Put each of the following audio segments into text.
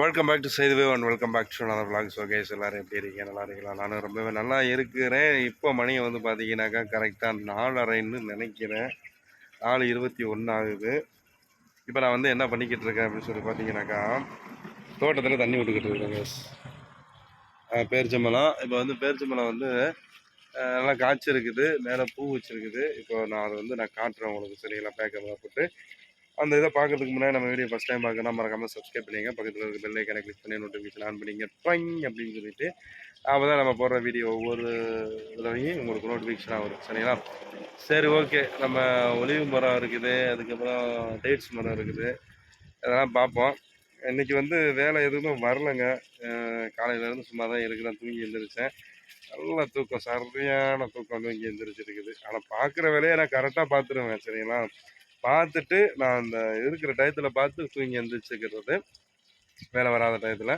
Welcome back to செய்துவே ஒன் welcome back to நல்ல vlogs ஸோ கேஸ் எல்லோரும் எப்படி இருக்கீங்க? நல்லா இருக்கலாம் நானும் ரொம்பவே நல்லா இருக்கிறேன். இப்போ மணி வந்து பார்த்தீங்கன்னாக்கா கரெக்டாக நாலரைன்னு நினைக்கிறேன். நாலு இருபத்தி ஒன்று ஆகுது. இப்போ நான் வந்து என்ன பண்ணிக்கிட்டு இருக்கேன் அப்படின்னு சொல்லி பார்த்தீங்கன்னாக்கா தோட்டத்தில் தண்ணி விட்டுக்கிட்டு இருக்கேன் கேஸ் பேரிச்சம்பழம் இப்போ வந்து பேரிச்சம்பழம் வந்து நல்லா காய்ச்சிருக்குது. மேலே பூ வச்சுருக்குது. இப்போ நான் அதை வந்து நான் காட்டுறேன் உங்களுக்கு சரிங்களா பேக்கெல்லாம் போட்டு. அந்த இதை பார்க்கறதுக்கு முன்னாடி நம்ம வீடியோ ஃபஸ்ட் டைம் பார்க்கணும் மறக்காம சப்ஸ்கிரைப் பண்ணிங்க பக்கத்தில் இருக்க பெல் ஐக்கனை கிளிக் பண்ணி நோட்டிஃபிகேஷன் ஆன் பண்ணிங்க. ட்ரைங் அப்படின்னு சொல்லிட்டு அப்போ தான் நம்ம போடுற வீடியோ ஒவ்வொரு இதுலையும் உங்களுக்கு நோட்டிஃபிகேஷனாக வரும். சரிங்களா? சரி ஓகே நம்ம ஒலிவு மரம் இருக்குது. அதுக்கப்புறம் டேட்ஸ் மரம் இருக்குது. அதெல்லாம் பார்ப்போம். இன்றைக்கி வந்து வேலை எதுவுமே வரலைங்க. காலையிலேருந்து சும்மா தான் இருக்கிறேன். தூங்கி எழுந்திரிச்சேன் நல்ல தூக்கம் சரியான தூக்கம் தூங்கி எழுந்திரிச்சிருக்குது ஆனால் பார்க்குற வேலையை நான் கரெக்டாக பார்த்துருவேன். சரிங்களா? பார்த்துட்டு நான் அந்த இருக்கிற டயத்தில் பார்த்து தூங்கி எழுந்திரிச்சிக்கிறது வேலை வராத டயத்தில்.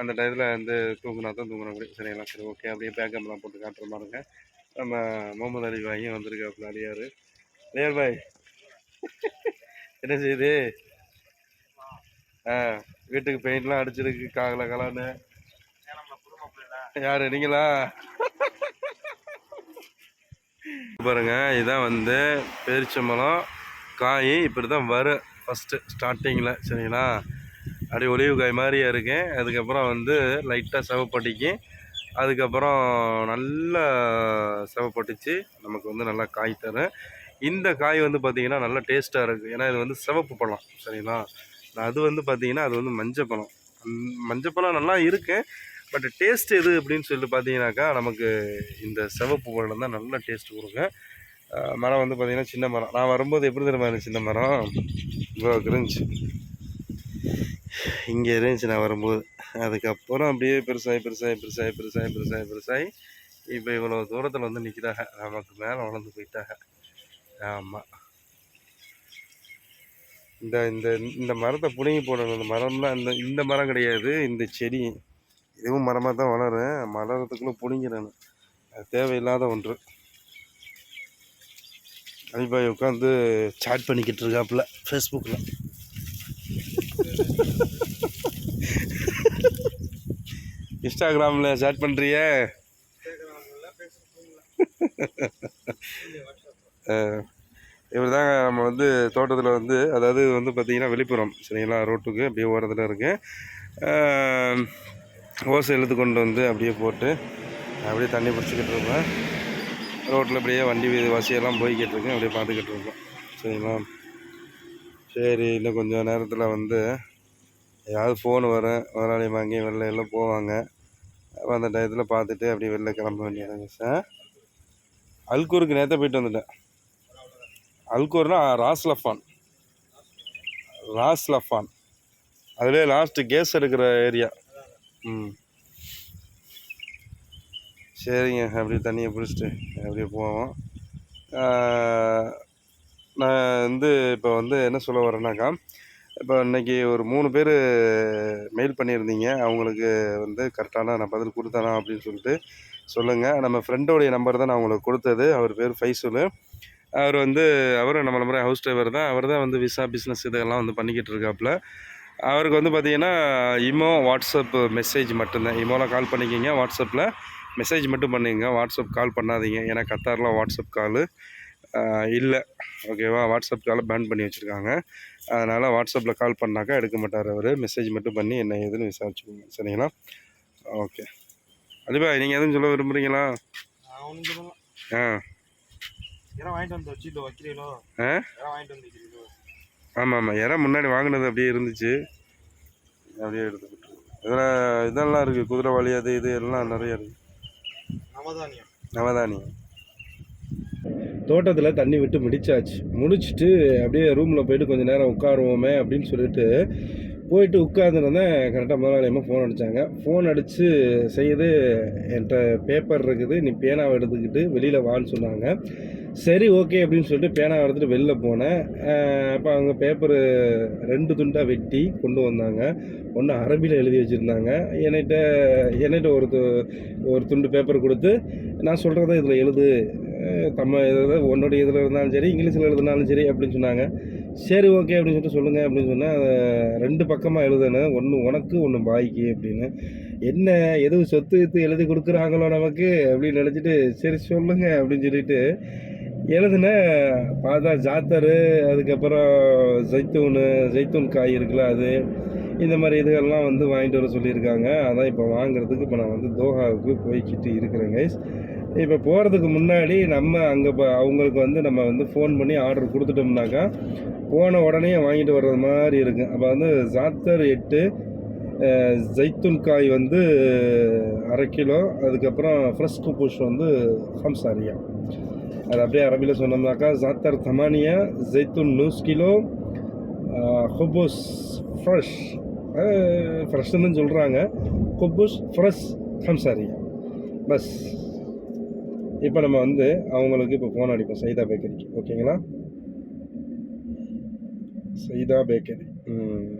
அந்த டயத்தில் வந்து தூங்கினா தான் தூங்குற முடியும். சரிங்களா சரி ஓகே. அப்படியே பேக்கம்லாம் போட்டு காட்டுற மாதிரிங்க நம்ம முகமது அலி பாயும் வந்திருக்காப்புல அலியார் அலியார் பாய். என்ன செய்யுது ஆ வீட்டுக்கு பெயிண்ட்லாம் அடிச்சிருக்கு காகல கலான்னு யார் நீங்களா? பாருங்க இதான் வந்து பேரிச்சம்பழம். காய் இப்படி தான் வரும் ஃபஸ்ட்டு ஸ்டார்டிங்கில் சரிங்களா? அப்படியே ஒளிவு காய் மாதிரியே இருக்கேன். அதுக்கப்புறம் வந்து லைட்டாக செவப்பட்டிக்கு. அதுக்கப்புறம் நல்லா செவப்பட்டுச்சு. நமக்கு வந்து நல்லா காய் தரும் இந்த காய் வந்து பார்த்திங்கன்னா நல்லா டேஸ்ட்டாக இருக்குது ஏன்னா இது வந்து சிவப்பு பழம் சரிங்களா? அது வந்து பார்த்திங்கன்னா அது வந்து மஞ்சள் பழம். மஞ்சள் பழம் நல்லா இருக்குது பட் டேஸ்ட் எது அப்படின்னு சொல்லி பார்த்தீங்கன்னாக்கா நமக்கு இந்த சிவப்பு பழம் தான் நல்ல டேஸ்ட் கொடுங்க மரம் வந்து பார்த்திங்கன்னா சின்ன மரம். நான் வரும்போது எப்படி தெரியுமா இருந்துச்சு சின்ன மரம்? இவ்வளோ இருந்துச்சு இங்கே இருந்துச்சு நான் வரும்போது. அதுக்கப்புறம் அப்படியே பெருசாகி பெருசாகி பெருசாகி பெருசாகி பெருசாகி பெருசாகி இப்போ இவ்வளோ தூரத்தில் வந்து நிற்கிறாங்க நமக்கு மேலே வளர்ந்து போயிட்டாங்க. ஆமாம் இந்த இந்த இந்த மரத்தை பிடுங்கி போடணும். இந்த மரம்லாம் இந்த இந்த மரம் கிடையாது. இந்த செடி. இதுவும் மரமாக தான் வளரும். மலரத்துக்குள்ளே பிடுங்கிடணும். அது தேவையில்லாத ஒன்று. அலிபாய் உட்காந்து சாட் பண்ணிக்கிட்டு இருக்காப்புல ஃபேஸ்புக்கில் இன்ஸ்டாகிராமில் சாட் பண்ணுறிய இவர் தாங்க நம்ம வந்து தோட்டத்தில் வந்து அதாவது வந்து பார்த்திங்கன்னா வெளிப்புறம் சரிங்களா? ரோட்டுக்கு அப்படியே ஓரத்தில் இருக்குது ஓசை இழுத்து கொண்டு வந்து அப்படியே போட்டு அப்படியே தண்ணி பிடிச்சிக்கிட்டு இருப்பேன். ரோட்டில் அப்படியே வண்டி வசியெல்லாம் போய்கிட்டு இருக்கேன் அப்படியே பார்த்துக்கிட்டு இருக்கோம் சரிங்களா? சரி இன்னும் கொஞ்சம் நேரத்தில் வந்து ஏதாவது ஃபோன் வரும். முதலாளி வாங்கி வெளில எல்லாம் போவாங்க. அப்போ அந்த டயத்தில் பார்த்துட்டு அப்படியே வெளில கிளம்ப வேண்டியதாங்க சார் அல்கூருக்கு நேற்று போயிட்டு வந்துட்டேன். அல்கூர்னா ராஸ்லஃபான் ராஸ்லஃபான் அதுலேயே லாஸ்ட்டு கேஸ் எடுக்கிற ஏரியா ம். சரிங்க அப்படியே தண்ணியை பிடிச்சிட்டு அப்படியே போவோம். நான் வந்து இப்போ வந்து என்ன சொல்ல வரேன்னாக்கா இப்போ இன்னைக்கு ஒரு மூணு பேர் மெயில் பண்ணியிருந்தீங்க. அவங்களுக்கு வந்து கரெக்டான நான் பதில் கொடுத்தானா அப்படின்னு சொல்லிட்டு சொல்லுங்கள் நம்ம ஃப்ரெண்டோடைய நம்பர் தான் நான் உங்களுக்கு கொடுத்தது. அவர் பேர் ஃபைசுலு. அவர் வந்து அவரும் நம்மள முறை ஹவுஸ் டிரைவர் தான். அவர் தான் வந்து விசா பிஸ்னஸ் இதெல்லாம் வந்து பண்ணிக்கிட்டு இருக்காப்புல. அவருக்கு வந்து பார்த்தீங்கன்னா இமோ வாட்ஸ்அப் மெசேஜ் மட்டும்தான். இமோவில் கால் பண்ணிக்கிங்க வாட்ஸ்அப்பில் மெசேஜ் மட்டும் பண்ணுங்க. வாட்ஸ்அப் கால் பண்ணாதீங்க. ஏன்னா கத்தாரில் வாட்ஸ்அப் காலு இல்லை. ஓகேவா வாட்ஸ்அப் காலை பேன் பண்ணி வச்சுருக்காங்க. அதனால் வாட்ஸ்அப்பில் கால் பண்ணாக்கா எடுக்க மாட்டார் அவர். மெசேஜ் மட்டும் பண்ணி என்ன ஏதுன்னு விசாரிச்சுக்கோங்க. சரிங்களா? ஓகே அலிபாய் நீங்கள் எதுவும் சொல்ல விரும்புகிறீங்களா ஆ. ஆமாம் ஆமாம். இடம் முன்னாடி வாங்கினது அப்படியே இருந்துச்சு. அப்படியே எடுத்துக்கிட்டு இதெல்லாம் இதெல்லாம் இருக்குது குதிரைவாளி அது இது எல்லாம் நிறைய இருக்குது நவதானியம். நவதானியம். தோட்டத்தில் தண்ணி விட்டு முடிச்சாச்சு. முடிச்சுட்டு அப்படியே ரூமில் போயிட்டு கொஞ்சம் நேரம் உட்காருவோமே அப்படின்னு சொல்லிட்டு போயிட்டு உட்காந்துருந்தேன் கரெக்டாக முதலாளியம்மா ஃபோன் அடித்தாங்க ஃபோன் அடித்து செய்யுது என்கிட்ட பேப்பர் இருக்குது. நீ பேனாவை எடுத்துக்கிட்டு வெளியில் வான்னு சொன்னாங்க. சரி ஓகே அப்படின்னு சொல்லிட்டு பேனாவை எடுத்துகிட்டு வெளில போனேன். அப்போ அவங்க பேப்பரு ரெண்டு துண்டாக வெட்டி கொண்டு வந்தாங்க. ஒன்று அரபியில் எழுதி வச்சுருந்தாங்க. என்கிட்ட என்கிட்ட ஒரு து- ஒரு துண்டு பேப்பர் கொடுத்து நான் சொல்கிறத இதில் எழுது தமிழ் இதில் உன்னுடைய இதில் இருந்தாலும் சரி இங்கிலீஷில் எழுதினாலும் சரி அப்படின்னு சொன்னாங்க. சரி ஓகே அப்படின்னு சொல்லிட்டு சொல்லுங்கள் அப்படின்னு சொன்னால் அதை ரெண்டு பக்கமாக எழுதணும் ஒன்று உனக்கு ஒன்று பாய்க்கு அப்படின்னு. என்ன எதுவும் சொத்து வித்து எழுதி கொடுக்குறாங்களோ நமக்கு அப்படின்னு நினச்சிட்டு சரி சொல்லுங்கள் அப்படின்னு சொல்லிட்டு எழுதுன. பார்த்தா ஜாத்தரு அதுக்கப்புறம் ஜைத்தூனு ஜைத்தூன் காய் இருக்குல்ல அது. இந்த மாதிரி இதுகள்லாம் வந்து வாங்கிட்டு வர சொல்லியிருக்காங்க. அதான் இப்போ வாங்குறதுக்கு இப்போ நான் வந்து தோஹாவுக்கு போய்கிட்டு இருக்கிறேன் கைஸ் இப்போ போகிறதுக்கு முன்னாடி நம்ம அங்கே அவங்களுக்கு வந்து நம்ம வந்து ஃபோன் பண்ணி ஆர்டர் கொடுத்துட்டோம்னாக்கா போன உடனே வாங்கிட்டு வர்றது மாதிரி இருக்குது அப்போ வந்து ஜாத்தர் எட்டு அஹ், காய் வந்து அரை கிலோ அதுக்கப்புறம் ஃப்ரெஷ் குப்பூஷ் வந்து ஹம்சாரியா. அது அப்படியே அரபியில் சொன்னோம்னாக்கா ஜாத்தர் தமானியா ஜைத்துன் நூஸ் கிலோ ஹுபுஸ் ஃப்ரெஷ். ஃப்ரெஷ்ஷுன்னு சொல்கிறாங்க குப்பூஸ் ஃப்ரெஷ் ஹம்சாரியா. பஸ். இப்போ நம்ம வந்து அவங்களுக்கு இப்போ ஃபோன் அடிப்போம் சைதா பேக்கரிக்கு ஓகேங்களா சைதா பேக்கரி ம்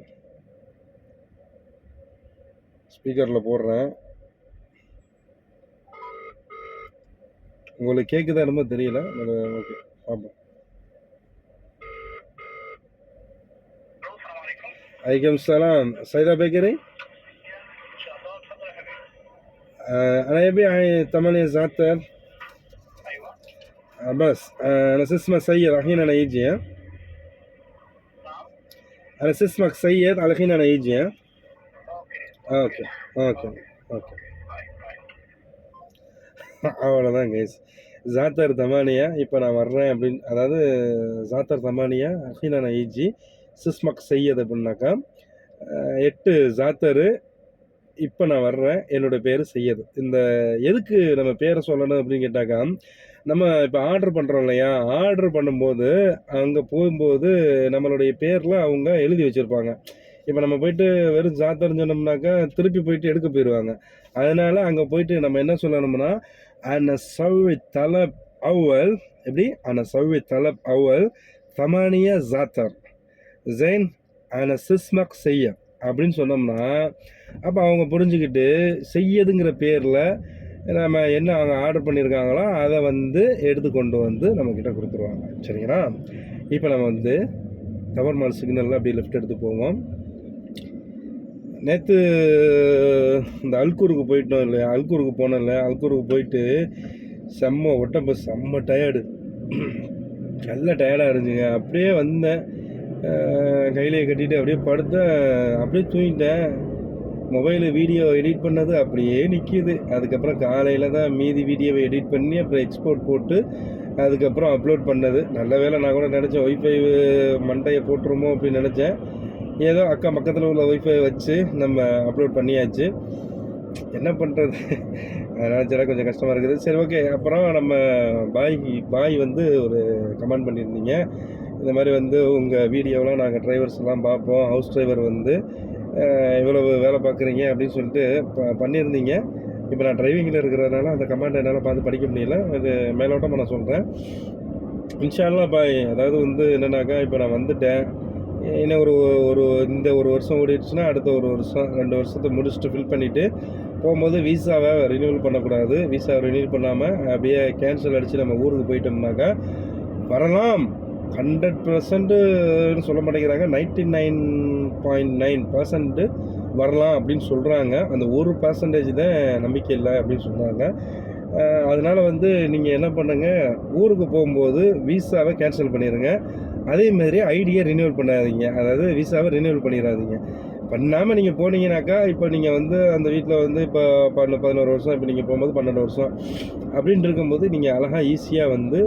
ஸ்பீக்கரில் போடுறேன் உங்களுக்கு கேட்குதா என்னமோ தெரியல ஓகே பார்ப்போம் عليكم السلام سيدة بيكري آه أنا يبيع ثمانية زعتر آه بس آه أنا اسمه سيد الحين أنا يجي ها أنا اسمك سيد على حين أنا يجي ها أوكي أوكي أوكي அவ்வளோதான் கைஸ் ஜாத்தர் தமானியா இப்போ நான் வர்றேன் அப்படின்னு அதாவது ஜாத்தர் தமானியா அஹீனானா ஈஜி சிஸ்மக் செய்யது அப்படின்னாக்கா அஹ், எட்டு ஜாத்தரு இப்போ நான் வர்றேன் என்னோட பேர் செய்யது இந்த எதுக்கு நம்ம பேரை சொல்லணும் அப்படின்னு கேட்டாக்கா நம்ம இப்போ ஆர்டர் பண்ணுறோம் இல்லையா? ஆர்டர் பண்ணும்போது அங்கே போகும்போது நம்மளுடைய பேரில் அவங்க எழுதி வச்சுருப்பாங்க. இப்போ நம்ம போயிட்டு வெறும் சாத்தர்னு சொன்னோம்னாக்கா திருப்பி போயிட்டு எடுக்க போயிடுவாங்க அதனால் அங்கே போயிட்டு நம்ம என்ன சொல்லணும்னா அன சவ்வி தலப் அவ்வல் எப்படி? அன சவ்வி தலப் அவ்வல் தமானிய ஜாத்தர் ஜெயின் அன சிஸ்மக் செய்ய அப்படின்னு சொன்னோம்னா அப்போ அவங்க புரிஞ்சுக்கிட்டு செய்யதுங்கிற பேரில் நம்ம என்ன அவங்க ஆர்டர் பண்ணியிருக்காங்களோ அதை வந்து எடுத்து கொண்டு வந்து நம்மக்கிட்ட கொடுத்துருவாங்க. சரிங்களா? இப்போ நம்ம வந்து டவர் மால் சிக்னலில் அப்படியே லெஃப்ட் எடுத்து போவோம். நேற்று இந்த அல்கூருக்கு போயிட்டோம் இல்லையா? அல்கூருக்கு போனோம் இல்லையா? அல்கூருக்கு போயிட்டு செம்ம ஒட்டப்ப செம்ம டயர்டு நல்ல டயர்டாக இருந்துச்சுங்க. அப்படியே வந்தேன். கையிலே கட்டிட்டு அப்படியே படுத்தேன். அப்படியே தூங்கிட்டேன். மொபைலு வீடியோ எடிட் பண்ணது அப்படியே நிற்கிது அதுக்கப்புறம் காலையில் தான் மீதி வீடியோவை எடிட் பண்ணி அப்புறம் எக்ஸ்போர்ட் போட்டு அதுக்கப்புறம் அப்லோட் பண்ணது. நல்ல வேளை நான் கூட நினச்சேன் ஒய்ஃபை மண்டையை போட்டுருமோ அப்படின்னு நினச்சேன். ஏதோ அக்கா பக்கத்தில் உள்ள ஒய்ஃபை வச்சு நம்ம அப்லோட் பண்ணியாச்சு. என்ன பண்ணுறது அதனால் சில கொஞ்சம் கஷ்டமாக இருக்குது. சரி ஓகே அப்புறம் நம்ம பாய் பாய் வந்து ஒரு கமெண்ட் பண்ணியிருந்தீங்க. இந்த மாதிரி வந்து உங்கள் வீடியோலாம் நாங்கள் டிரைவர்ஸ்லாம் பார்ப்போம். ஹவுஸ் டிரைவர் வந்து இவ்வளவு வேலை பார்க்குறீங்க அப்படின்னு சொல்லிட்டு ப பண்ணியிருந்தீங்க. இப்போ நான் டிரைவிங்கில் இருக்கிறதுனால அந்த கமாண்டை என்னால் பார்த்து படிக்க முடியல. அது மேலோட்டமாக நான் சொல்கிறேன் இன்ஷால்லாம் பாய் அதாவது வந்து என்னென்னாக்கா இப்போ நான் வந்துட்டேன். இன்னும் ஒரு ஒரு இந்த ஒரு வருஷம் ஓடிடுச்சுன்னா அடுத்த ஒரு வருஷம் ரெண்டு வருஷத்தை முடிச்சுட்டு ஃபில் பண்ணிவிட்டு போகும்போது விசாவை ரினியூவல் பண்ணக்கூடாது. விசாவை ரினியூவல் பண்ணாமல் அப்படியே கேன்சல் அடித்து நம்ம ஊருக்கு போயிட்டோம்னாக்கா வரலாம். ஹண்ட்ரட் பர்சன்ட்டுன்னு சொல்ல மாட்டேங்கிறாங்க. Ninety nine point nine percent வரலாம் அப்படின்னு சொல்கிறாங்க அந்த ஒரு பர்சன்டேஜ் தான் நம்பிக்கை இல்லை அப்படின்னு சொல்கிறாங்க அதனால் வந்து நீங்கள் என்ன பண்ணுங்க? ஊருக்கு போகும்போது விசாவை கேன்சல் பண்ணிடுங்க அதே மாதிரி ஐடியை ரினியூவல் பண்ணாதீங்க. அதாவது விசாவை ரினியூவல் பண்ணிடாதீங்க. பண்ணாமல் நீங்கள் போனீங்கன்னாக்கா இப்போ நீங்கள் வந்து அந்த வீட்டில் வந்து இப்போ பன்ன பதினோரு வருஷம் இப்போ நீங்கள் போகும்போது பன்னெண்டு வருஷம் அப்படின்னு இருக்கும்போது நீங்கள் அழகாக ஈஸியாக வந்து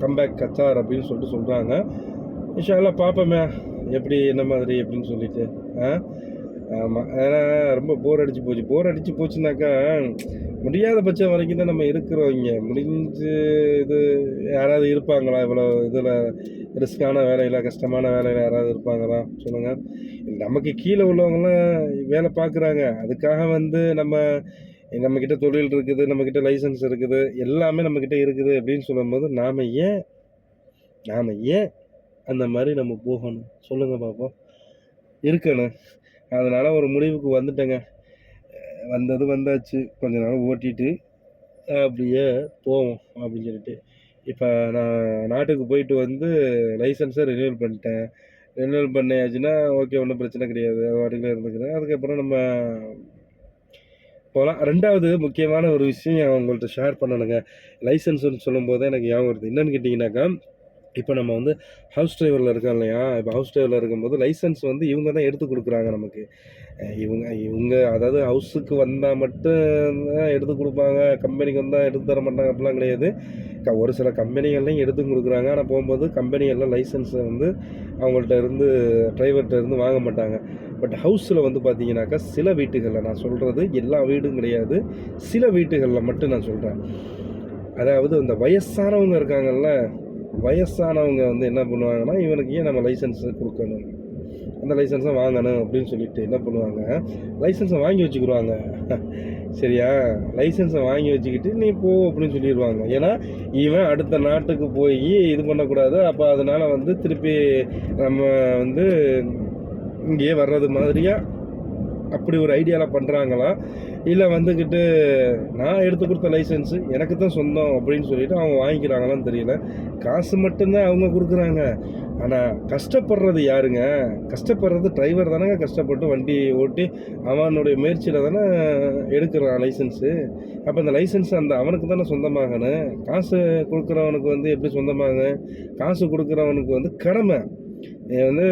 கம்பேக் கச்சார் அப்படின்னு சொல்லிட்டு சொல்கிறாங்க இன்ஷால்லாம் பார்ப்போமே எப்படி என்ன மாதிரி அப்படின்னு சொல்லிட்டு ஆ? ஆமாம் ஏன்னா ரொம்ப போர் அடித்து போச்சு. போர் அடித்து போச்சுனாக்கா முடியாத பட்சம் வரைக்கும் தான் நம்ம இருக்கிறோம் இங்கே. முடிஞ்சு இது யாராவது இருப்பாங்களா? இவ்வளோ இதில் ரிஸ்க்கான வேலையில் கஷ்டமான வேலையில் யாராவது இருப்பாங்களா? சொல்லுங்கள் நமக்கு கீழே உள்ளவங்களாம் வேலை பார்க்குறாங்க. அதுக்காக வந்து நம்ம நம்மக்கிட்ட தொழில் இருக்குது நம்மக்கிட்ட லைசன்ஸ் இருக்குது எல்லாமே நம்மக்கிட்ட இருக்குது அப்படின்னு சொல்லும்போது நாம் ஏன் நாம் ஏன் அந்த மாதிரி நம்ம போகணும்? சொல்லுங்கள் பார்ப்போம் இருக்கணும். அதனால் ஒரு முடிவுக்கு வந்துட்டேங்க. வந்தது வந்தாச்சு. கொஞ்ச நாள் ஓட்டிட்டு அப்படியே போவோம் அப்படின்னு சொல்லிட்டு. இப்போ நான் நாட்டுக்கு போயிட்டு வந்து லைசன்ஸை ரினியூவல் பண்ணிட்டேன். ரினியூவல் பண்ணியாச்சுன்னா ஓகே ஒன்றும் பிரச்சனை கிடையாது. அது இருந்துக்கிறேன். அதுக்கப்புறம் நம்ம போகலாம் ரெண்டாவது முக்கியமான ஒரு விஷயம் உங்கள்கிட்ட ஷேர் பண்ணணுங்க. லைசன்ஸ்னு சொல்லும்போது எனக்கு ஞாபகம் வருது. என்னன்னு கேட்டிங்கனாக்கா இப்போ நம்ம வந்து ஹவுஸ் டிரைவரில் இருக்கோம் இல்லையா? இப்போ ஹவுஸ் டிரைவரில் இருக்கும்போது லைசன்ஸ் வந்து இவங்க தான் எடுத்து கொடுக்குறாங்க நமக்கு. இவங்க இவங்க அதாவது ஹவுஸுக்கு வந்தால் மட்டும் தான் எடுத்து கொடுப்பாங்க. கம்பெனிக்கு வந்தால் எடுத்து தர மாட்டாங்க. அப்படிலாம் கிடையாது. ஒரு சில கம்பெனிகள்லையும் எடுத்து கொடுக்குறாங்க. ஆனால் போகும்போது கம்பெனிகளில் லைசன்ஸை வந்து அவங்கள்ட்ட இருந்து டிரைவர்கிட்ட இருந்து வாங்க மாட்டாங்க. பட் ஹவுஸில் வந்து பார்த்தீங்கன்னாக்கா சில வீட்டுகளில் நான் சொல்கிறது எல்லா வீடும் கிடையாது. சில வீட்டுகளில் மட்டும் நான் சொல்கிறேன் அதாவது இந்த வயசானவங்க இருக்காங்கல்ல வயசானவங்க வந்து என்ன பண்ணுவாங்கன்னா இவனுக்கு ஏன் நம்ம லைசன்ஸ் கொடுக்கணும்? அந்த லைசன்ஸை வாங்கணும் அப்படின்னு சொல்லிட்டு என்ன பண்ணுவாங்க? லைசன்ஸை வாங்கி வச்சுக்கிடுவாங்க சரியா? லைசன்ஸை வாங்கி வச்சுக்கிட்டு நீ போ அப்படின்னு சொல்லிடுவாங்க ஏன்னா இவன் அடுத்த நாட்டுக்கு போய் இது பண்ணக்கூடாது. அப்போ அதனால் வந்து திருப்பி நம்ம வந்து இங்கேயே வர்றது மாதிரியாக அப்படி ஒரு ஐடியாவில் பண்ணுறாங்களா இல்லை வந்துக்கிட்டு நான் எடுத்து கொடுத்த லைசன்ஸு எனக்கு தான் சொந்தம் அப்படின்னு சொல்லிட்டு அவங்க வாங்கிக்கிறாங்களான்னு தெரியல. காசு மட்டும்தான் அவங்க கொடுக்குறாங்க. ஆனால் கஷ்டப்படுறது யாருங்க? கஷ்டப்படுறது டிரைவர் தானேங்க கஷ்டப்பட்டு வண்டி ஓட்டி அவனுடைய முயற்சியில் தானே எடுக்கிறான் லைசன்ஸு அப்போ அந்த லைசன்ஸ் அந்த அவனுக்கு தானே சொந்தமாகணும்? காசு கொடுக்குறவனுக்கு வந்து எப்படி சொந்தமாக காசு கொடுக்குறவனுக்கு வந்து கடமை. நீ வந்து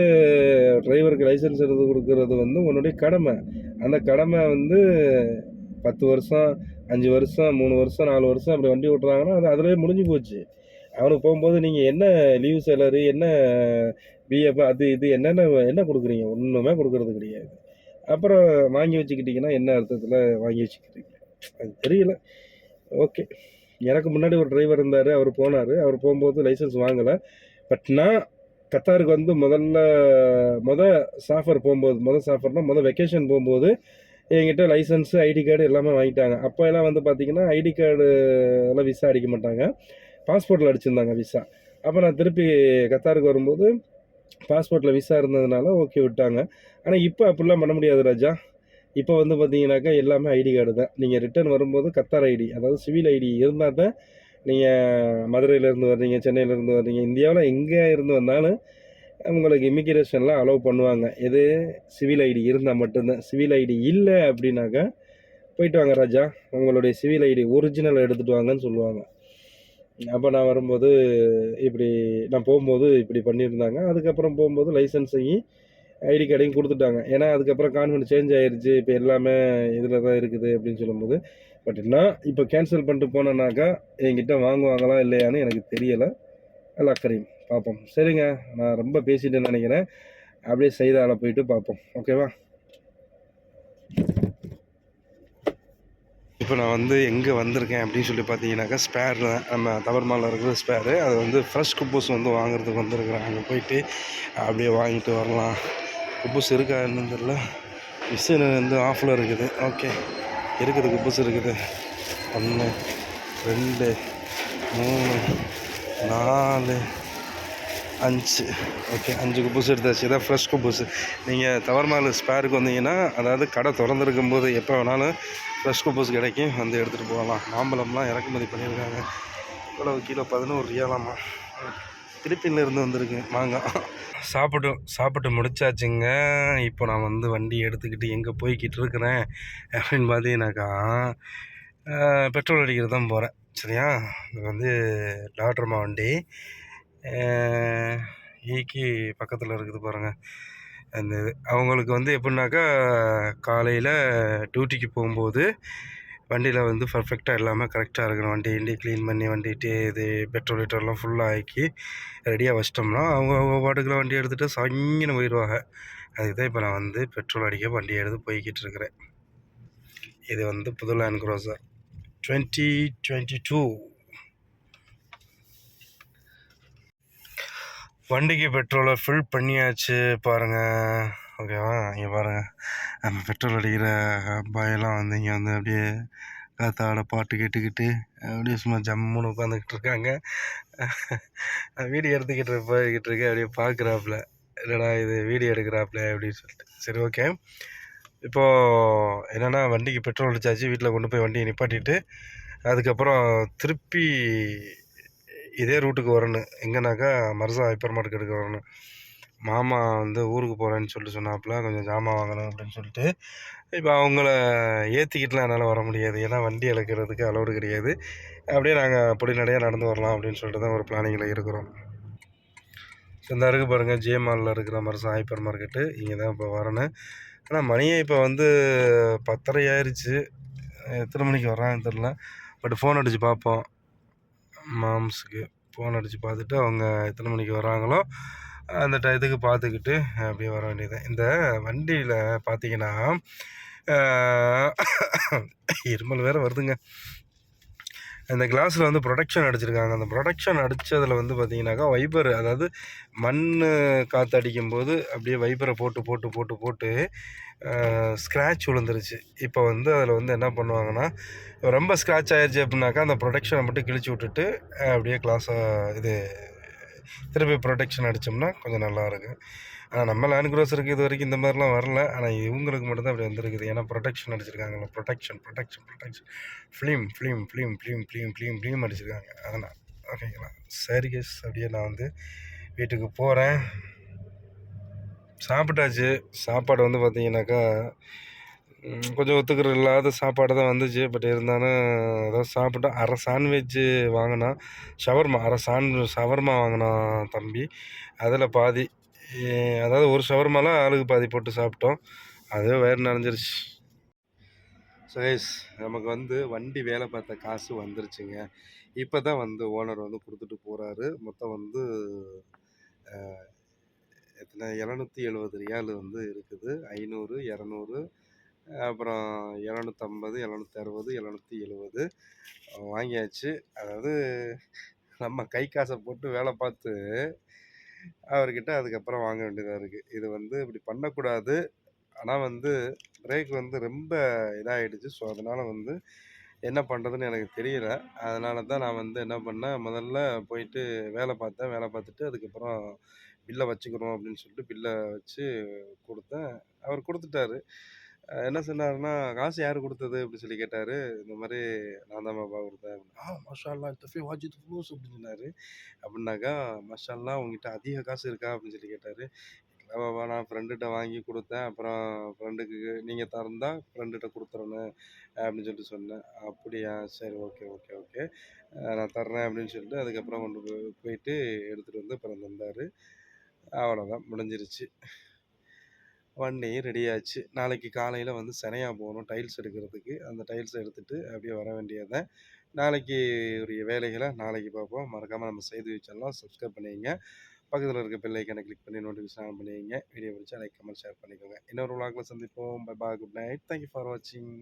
டிரைவருக்கு லைசன்ஸ் எடுத்து கொடுக்கறது வந்து உன்னுடைய கடமை. அந்த கடமை வந்து பத்து வருஷம் அஞ்சு வருஷம் மூணு வருஷம் நாலு வருஷம் அப்படி வண்டி ஓட்டுறாங்கன்னா அது அதிலே முடிஞ்சு போச்சு. அவனுக்கு போகும்போது நீங்கள் என்ன லீவ் சேலரி என்ன பிஎஃப் அது இது என்னென்ன என்ன கொடுக்குறீங்க? ஒன்றுமே கொடுக்கறது கிடையாது. அப்புறம் வாங்கி வச்சுக்கிட்டிங்கன்னா என்ன அர்த்தத்தில் வாங்கி வச்சுக்கிறீங்க? அது தெரியல. ஓகே எனக்கு முன்னாடி ஒரு டிரைவர் இருந்தார் அவர் போனார். அவர் போகும்போது லைசன்ஸ் வாங்கலை. பட் நான் கத்தாருக்கு வந்து முதல்ல முத சாஃபர் போகும்போது முதல் சாஃபர்னால் முத வெக்கேஷன் போகும்போது என்கிட்ட லைசன்ஸு ஐடி கார்டு எல்லாமே வாங்கிட்டாங்க. அப்போ எல்லாம் வந்து பார்த்தீங்கன்னா ஐடி கார்டு எல்லாம் விசா அடிக்க மாட்டாங்க. பாஸ்போர்ட்டில் அடிச்சிருந்தாங்க விசா அப்போ நான் திருப்பி கத்தாருக்கு வரும்போது பாஸ்போர்ட்டில் விசா இருந்ததுனால ஓகே விட்டாங்க. ஆனால் இப்போ அப்படிலாம் பண்ண முடியாது ராஜா. இப்போ வந்து பார்த்தீங்கன்னாக்கா எல்லாமே ஐடி கார்டு தான். நீங்கள் ரிட்டர்ன் வரும்போது கத்தார் ஐடி அதாவது சிவில் ஐடி இருந்தால் தான் நீங்கள் மதுரையிலேருந்து வர்றீங்க சென்னையிலேருந்து வர்றீங்க இந்தியாவில் எங்கே இருந்து வந்தாலும் உங்களுக்கு இமிக்ரேஷன்லாம் அலோவ் பண்ணுவாங்க. எது? சிவில் ஐடி இருந்தால் மட்டும்தான். சிவில் ஐடி இல்லை அப்படின்னாக்கா போயிட்டு வாங்க ராஜா. உங்களுடைய சிவில் ஐடி ஒரிஜினல் எடுத்துகிட்டு வாங்கன்னு சொல்லுவாங்க. அப்போ நான் வரும்போது இப்படி நான் போகும்போது இப்படி பண்ணியிருந்தாங்க. அதுக்கப்புறம் போகும்போது லைசன்ஸையும் ஐடி கார்டையும் கொடுத்துட்டாங்க. ஏன்னா அதுக்கப்புறம் கான்வென்ட் சேஞ்ச் ஆயிடுச்சு இப்போ எல்லாமே இதில் தான் இருக்குது அப்படின்னு சொல்லும்போது. பட் நான் இப்போ கேன்சல் பண்ணிட்டு போனேன்னாக்கா என்கிட்ட வாங்குவாங்களா இல்லையான்னு எனக்கு தெரியலை. அல்ல அக்கறையும் பார்ப்போம். சரிங்க. நான் ரொம்ப பேசிட்டேன்னு நினைக்கிறேன். அப்படியே செய்தால போயிட்டு பார்ப்போம். ஓகேவா? இப்போ நான் வந்து எங்கே வந்திருக்கேன் அப்படின்னு சொல்லி பார்த்தீங்கன்னாக்கா ஸ்பேர் தான். நம்ம தவறுமாலில் இருக்கிற ஸ்பேரு அது வந்து ஃப்ரெஷ் குப்பூஸ் வந்து வாங்குறதுக்கு வந்துருக்குறேன் அங்கே போயிட்டு அப்படியே வாங்கிட்டு வரலாம். குப்பூஸ் இருக்கா என்னன்னு தெரியல. மிஷின் வந்து ஆஃபில் இருக்குது. ஓகே இருக்குது குப்பூஸ் இருக்குது. ஒன்று ரெண்டு மூணு நாலு அஞ்சு. ஓகே அஞ்சு குப்பூஸ் எடுத்தாச்சு. இதான் ஃப்ரெஷ் குப்பூஸ் நீங்கள் தவறுமாலு ஸ்பேருக்கு வந்தீங்கன்னா அதாவது கடை திறந்துருக்கும் போது எப்போ வேணாலும் ஃப்ரெஷ் குப்பூஸ் கிடைக்கும். வந்து எடுத்துகிட்டு போகலாம். மாம்பழம்லாம் இறக்குமதி பண்ணியிருக்காங்க. இவ்வளவு கிலோ பதினோரு ரியாலாமா திருப்பின்லேருந்து வந்திருக்கு. மாங்காய் சாப்பிட்டு சாப்பிட்டு முடிச்சாச்சுங்க. இப்போ நான் வந்து வண்டி எடுத்துக்கிட்டு எங்கே போய்கிட்டு இருக்கிறேன் அப்படின்னு பார்த்தீங்கன்னாக்கா பெட்ரோல் அடிக்கிறது தான் போகிறேன் சரியா? இது வந்து டாக்டர்மா வண்டி. ஈக்கி பக்கத்தில் இருக்குது பாருங்கள் அந்த இது. அவங்களுக்கு வந்து எப்படின்னாக்கா காலையில் டியூட்டிக்கு போகும்போது வண்டியில் வந்து பர்ஃபெக்டாக எல்லாமே கரெக்டாக இருக்கணும். வண்டி வண்டி க்ளீன் பண்ணி வண்டிட்டு இது பெட்ரோல் லிட்டர்லாம் ஃபுல்லாக ஆக்கி ரெடியாக வச்சிட்டோம்னா அவங்க அவங்க பாட்டுக்குள்ள வண்டி எடுத்துகிட்டு சங்கின்னு போயிடுவாங்க அதுக்கு தான் இப்போ நான் வந்து பெட்ரோல் அடிக்க வண்டி எடுத்து போய்கிட்டு இருக்கிறேன். இது வந்து புது land cruiser twenty twenty two வண்டிக்கு பெட்ரோலை ஃபில் பண்ணியாச்சு பாருங்கள் ஓகேவா இங்கே பாருங்கள் நம்ம பெட்ரோல் அடிக்கிற பாயெல்லாம் வந்து இங்கே வந்து அப்படியே காத்தாட பாட்டு கேட்டுக்கிட்டு அப்படியே சும்மா ஜம்முன்னு உட்காந்துக்கிட்டு இருக்காங்க. வீடியோ எடுத்துக்கிட்டு போய்கிட்டு இருக்கேன். அப்படியே பார்க்குறாப்புல இல்லைடா இது வீடியோ எடுக்கிறாப்புல அப்படின்னு சொல்லிட்டு. சரி ஓகே இப்போது என்னென்னா வண்டிக்கு பெட்ரோல் அடிச்சாச்சு. வீட்டில் கொண்டு போய் வண்டியை நிப்பாட்டிட்டு அதுக்கப்புறம் திருப்பி இதே ரூட்டுக்கு வரணும். எங்கேனாக்கா மர்சா ஹைப்பர் மார்க்கெட்டுக்கு வரணும். மாமா வந்து ஊருக்கு போகிறேன்னு சொல்லிட்டு சொன்னாப்புல கொஞ்சம் ஜாமான் வாங்கணும் அப்படின்னு சொல்லிட்டு. இப்போ அவங்கள ஏற்றிக்கிட்டுலாம் என்னால் வர முடியாது. ஏன்னா வண்டி இழக்கிறதுக்கு அலோடு கிடையாது. அப்படியே நாங்கள் பொடிநடையாக நடந்து வரலாம் அப்படின்னு சொல்லிட்டு தான் ஒரு பிளானிங்கில் இருக்கிறோம். ஸோ இந்த இருக்கு பாருங்கள் ஜே மாலில் இருக்கிற மர்சா ஹைப்பர் மார்க்கெட்டு இங்கே தான் இப்போ வரணும். ஆனால் மணியே இப்போ வந்து பத்தரை ஆயிடுச்சு எத்தனை மணிக்கு வர்றாங்கன்னு தெரில பட் ஃபோன் அடித்து பார்ப்போம். மாம்ஸுக்கு ஃபோன் அடித்து பார்த்துட்டு அவங்க எத்தனை மணிக்கு வராங்களோ அந்த டயத்துக்கு பார்த்துக்கிட்டு அப்படியே வர வேண்டியது இந்த வண்டியில் பார்த்தீங்கன்னா இருமல் வேறு வருதுங்க. இந்த கிளாஸில் வந்து ப்ரொடக்ஷன் அடிச்சிருக்காங்க. அந்த ப்ரொடக்ஷன் அடித்ததில் வந்து பார்த்தீங்கன்னாக்கா வைப்பர் அதாவது மண் காற்று அடிக்கும்போது அப்படியே வைப்பரை போட்டு போட்டு போட்டு போட்டு ஸ்க்ராட்ச் விழுந்துருச்சு. இப்போ வந்து அதில் வந்து என்ன பண்ணுவாங்கன்னா ரொம்ப ஸ்க்ராட்ச் ஆயிடுச்சு அப்படின்னாக்கா அந்த ப்ரொடக்ஷனை மட்டும் கிழிச்சு விட்டுட்டு அப்படியே கிளாஸை இது திருப்பி ப்ரொடெக்ஷன் அடித்தோம்னா கொஞ்சம் நல்லா இருக்கும். ஆனால் நம்ம லேண்ட் க்ரோஸருக்கு இது வரைக்கும் இந்த மாதிரிலாம் வரல. ஆனால் இவங்களுக்கு மட்டும்தான் அப்படி வந்திருக்குது. ஏன்னா protection அடிச்சிருக்காங்களே protection protection protection film film film film film film film அடிச்சிருக்காங்க. அதனால் ஓகேங்களா சரி கேஸ் அப்படியே நான் வந்து வீட்டுக்கு போகிறேன் சாப்பிட்டாச்சு. சாப்பாடு வந்து பார்த்தீங்கன்னாக்கா கொஞ்சம் ஒத்துக்கிற இல்லாத சாப்பாடு தான் வந்துச்சு. பட் இருந்தாலும் ஏதாவது சாப்பிட்டோம். அரை சாண்ட்விட்சு வாங்கினான் ஷவர்மா அரை சான் ஷவர்மா வாங்கினான் தம்பி. அதில் பாதி அதாவது ஒரு ஷவர்மால ஆளுக்கு பாதி போட்டு சாப்பிட்டோம். அதுவே வயிறு நிறைஞ்சிருச்சு ஸோ நமக்கு வந்து வண்டி வேலை பார்த்த காசு வந்துருச்சுங்க. இப்போ தான் வந்து ஓனர் வந்து கொடுத்துட்டு போகிறாரு மொத்தம் வந்து எத்தனை? இரநூத்தி எழுபது ரியால் வந்து இருக்குது. ஐநூறு இரநூறு அப்புறம் எழுநூற்றம்பது எழுநூற்றி அறுபது எழுநூற்றி எழுபது வாங்கியாச்சு. அதாவது நம்ம கை காசை போட்டு வேலை பார்த்து அவர்கிட்ட அதுக்கப்புறம் வாங்க வேண்டியதாக இருக்குது இது வந்து இப்படி பண்ணக்கூடாது. ஆனால் வந்து பிரேக் வந்து ரொம்ப இதாகிடுச்சு ஸோ அதனால் வந்து என்ன பண்ணுறதுன்னு எனக்கு தெரியல. அதனால தான் நான் வந்து என்ன பண்ணேன் முதல்ல போயிட்டு வேலை பார்த்தேன். வேலை பார்த்துட்டு அதுக்கப்புறம் பில்லை வச்சுக்கிறோம் அப்படின்னு சொல்லிட்டு பில்லை வச்சு கொடுத்தேன். அவர் கொடுத்துட்டாரு. என்ன சொன்னாருன்னா காசு யார் கொடுத்தது? அப்படின்னு சொல்லி கேட்டார். இந்த மாதிரி நான் தான் பாபா கொடுத்தேன். ஆ மஷால்லாம் தஃபி வாஜித் ஃபுலூஸ் அப்படின்னு சொன்னார். அப்படின்னாக்கா மஷால்லாம் உங்ககிட்ட அதிக காசு இருக்கா? அப்படின்னு சொல்லி கேட்டார். இல்லை பாபா நான் ஃப்ரெண்டுகிட்ட வாங்கி கொடுத்தேன். அப்புறம் ஃப்ரெண்டுக்கு நீங்கள் தந்தா ஃப்ரெண்டுகிட்ட கொடுத்துறேன்னு அப்படின்னு சொல்லிட்டு சொன்னேன். அப்படியா? சரி ஓகே ஓகே ஓகே. நான் தர்றேன். அப்படின்னு சொல்லிட்டு அதுக்கப்புறம் கொண்டு போய் போயிட்டு எடுத்துகிட்டு வந்து அப்புறம் தந்தார். அவ்வளோதான் முடிஞ்சிருச்சு. வண்டி ரெடி ஆச்சு. நாளைக்கு காலையில் வந்து சனையாக போகணும் டைல்ஸ் எடுக்கிறதுக்கு. அந்த டைல்ஸ் எடுத்துகிட்டு அப்படியே வர வேண்டியதுதான். நாளைக்கு உரிய வேலைகளை நாளைக்கு பார்ப்போம். மறக்காமல் நம்ம செய்து வச்சிடலாம் சப்ஸ்கிரைப் பண்ணிக்கங்க. பக்கத்தில் இருக்க பிள்ளைக்கான கிளிக் பண்ணி நோட்டிஃபிகேஷன் ஆன் பண்ணிக்கங்க. வீடியோ பிடிச்சா லைக் கமெண்ட் ஷேர் பண்ணிக்கோங்க. இன்னொரு vlogல சந்திப்போம். பை பா குட் நைட் தேங்க்யூ ஃபார் வாட்சிங்